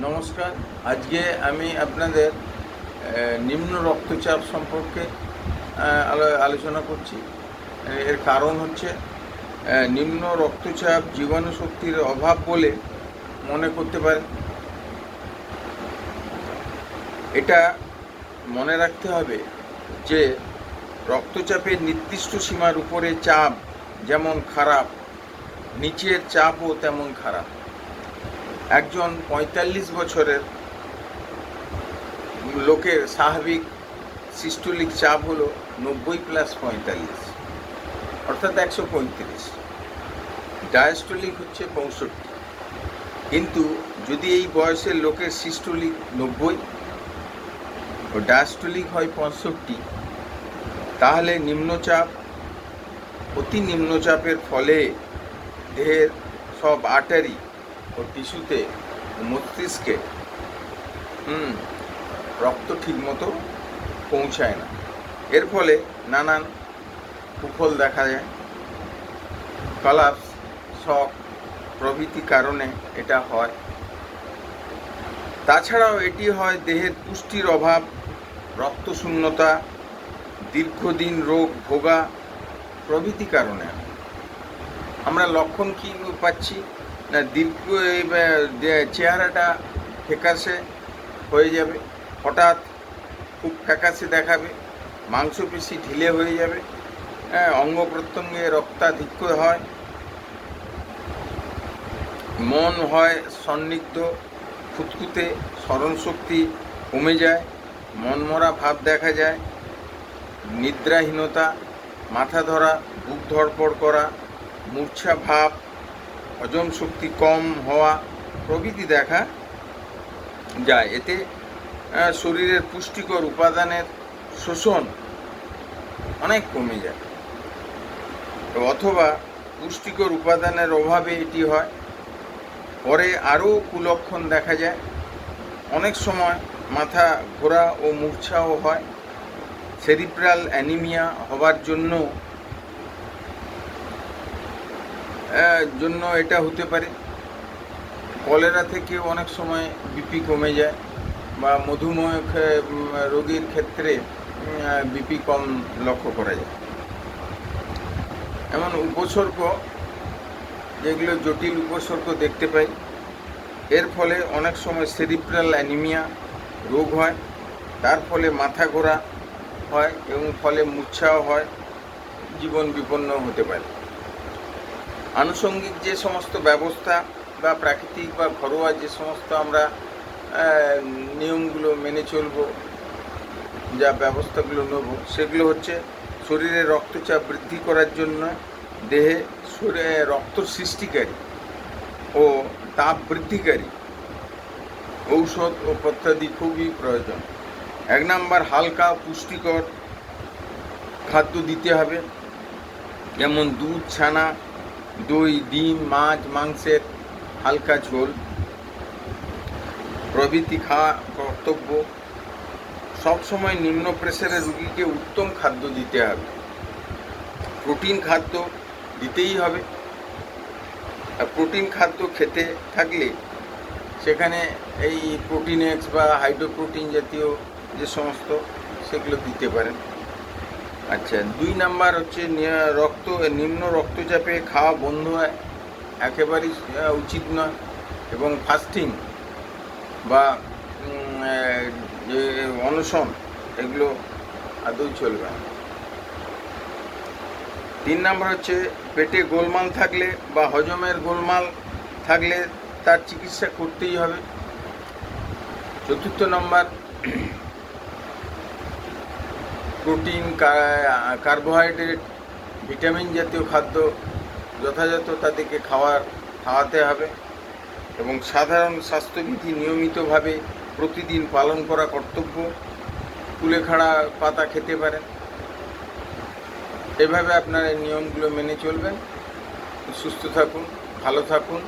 নমস্কার। আজকে আমি আপনাদের নিম্ন রক্তচাপ সম্পর্কে আলো- আলোচনা করছি। এর কারণ হচ্ছে নিম্ন রক্তচাপ জীবাণু শক্তির অভাব বলে মনে করতে পারে এটা মনে রাখতে হবে যে, রক্তচাপের নির্দিষ্ট সীমার উপরে চাপ যেমন খারাপ, নিচের চাপও তেমন খারাপ। একজন পঁয়তাল্লিশ বছরের লোকের স্বাভাবিক সিস্টোলিক চাপ হলো নব্বই প্লাস পঁয়তাল্লিশ, অর্থাৎ একশো পঁয়ত্রিশ। ডায়াস্টোলিক হচ্ছে পঁয়ষট্টি। কিন্তু যদি এই বয়সের লোকের সিস্টোলিক নব্বই ও ডায়াস্টোলিক হয় পঁয়ষট্টি, তাহলে নিম্নচাপ, অতি নিম্নচাপের ফলে দেহের সব আর্টারি ও টিস্যুতে মস্তিষ্কে, হুম, রক্ত ঠিকমতো পৌঁছায় না। এর ফলে নানান কুফল দেখা যায়। কলাপস শখ প্রভৃতি কারণে এটা হয়। তাছাড়াও এটি হয় দেহের পুষ্টির অভাব, রক্তশূন্যতা, দীর্ঘদিন রোগ, ভোগা প্রভৃতি কারণে। আমরা লক্ষণ কী পাচ্ছি? দীর্ঘ চেহারাটা ফ্যাকাশে হয়ে যাবে, হঠাৎ খুব ফ্যাকাশে দেখাবে, মাংসপেশি ঢিলে হয়ে যাবে হ্যাঁ অঙ্গ প্রত্যঙ্গে রক্তাধিক্য হয়, মন হয় সন্নিগ্ধ খুঁতখুঁতে স্মরণশক্তি কমে যায়, মনমরা ভাব দেখা যায়, নিদ্রাহীনতা, মাথা ধরা, বুক ধড়পড় করা, মূর্ছা ভাব হজম শক্তি কম হওয়া প্রভৃতি দেখা যায়। এতে শরীরের পুষ্টিকর উপাদানের শোষণ অনেক কমে যায়। অথবা পুষ্টিকর উপাদানের অভাবে এটি হয়। পরে আরও কুলক্ষণ দেখা যায়। অনেক সময় মাথা ঘোরা ও মূর্ছাও হয়। সেরিব্রাল অ্যানিমিয়া হবার জন্য জন্য এটা হতে পারে। কলেরা থেকে অনেক সময় বিপি কমে যায় বা মধুমেহ রোগীর ক্ষেত্রে বিপি কম লক্ষ্য করা যায়। এমন উপসর্গ যেগুলো জটিল উপসর্গ দেখতে পাই, এর ফলে অনেক সময় সেরিব্রাল অ্যানিমিয়া রোগ হয়, তার ফলে মাথা ঘোরা হয় এবং ফলে মূর্ছাও হয়, জীবন বিপন্ন হতে পারে। আনুষঙ্গিক যে সমস্ত ব্যবস্থা বা প্রাকৃতিক বা ঘরোয়া যে সমস্ত আমরা নিয়মগুলো মেনে চলব, যা ব্যবস্থাগুলো নেব, সেগুলো হচ্ছে শরীরে রক্তচাপ বৃদ্ধি করার জন্য দেহে শরীরে রক্ত সৃষ্টিকারী ও তাপ বৃদ্ধিকারী ঔষধ ও পদ্ধতি খুবই প্রয়োজন। এক নাম্বার, হালকা পুষ্টিকর খাদ্য দিতে হবে, যেমন দুধ, ছানা দই, ডিম, মাছ, মাংসের হালকা ঝোল, প্রভৃতি খাওয়া কর্তব্য। সবসময় নিম্ন প্রেসারের রুগীকে উত্তম খাদ্য দিতে হবে। প্রোটিন খাদ্য দিতেই হবে। আর প্রোটিন খাদ্য খেতে থাকলে সেখানে এই প্রোটিন এক্স বা হাইড্রোপ্রোটিন জাতীয় যে সমস্ত, সেগুলো দিতে পারেন। আচ্ছা দুই নাম্বার হচ্ছে রক্ত, নিম্ন রক্তচাপে খাওয়া বন্ধ একেবারেই উচিত নয়। এবং ফাস্টিং বা যে অনশন, এগুলো আদৌ চলবে না। তিন নাম্বার হচ্ছে, পেটে গোলমাল থাকলে বা হজমের গোলমাল থাকলে তার চিকিৎসা করতেই হবে। চতুর্থ নম্বর প্রোটিন কার্বোহাইড্রেট, ভিটামিন জাতীয় খাদ্য যথাযথ তাদেরকে খাওয়ার, খাওয়াতে হবে এবং সাধারণ স্বাস্থ্যবিধি নিয়মিতভাবে প্রতিদিন পালন করা কর্তব্য। কুলেখাড়া পাতা খেতে পারেন। এভাবে আপনারা নিয়মগুলো মেনে চলবেন। সুস্থ থাকুন, ভালো থাকুন।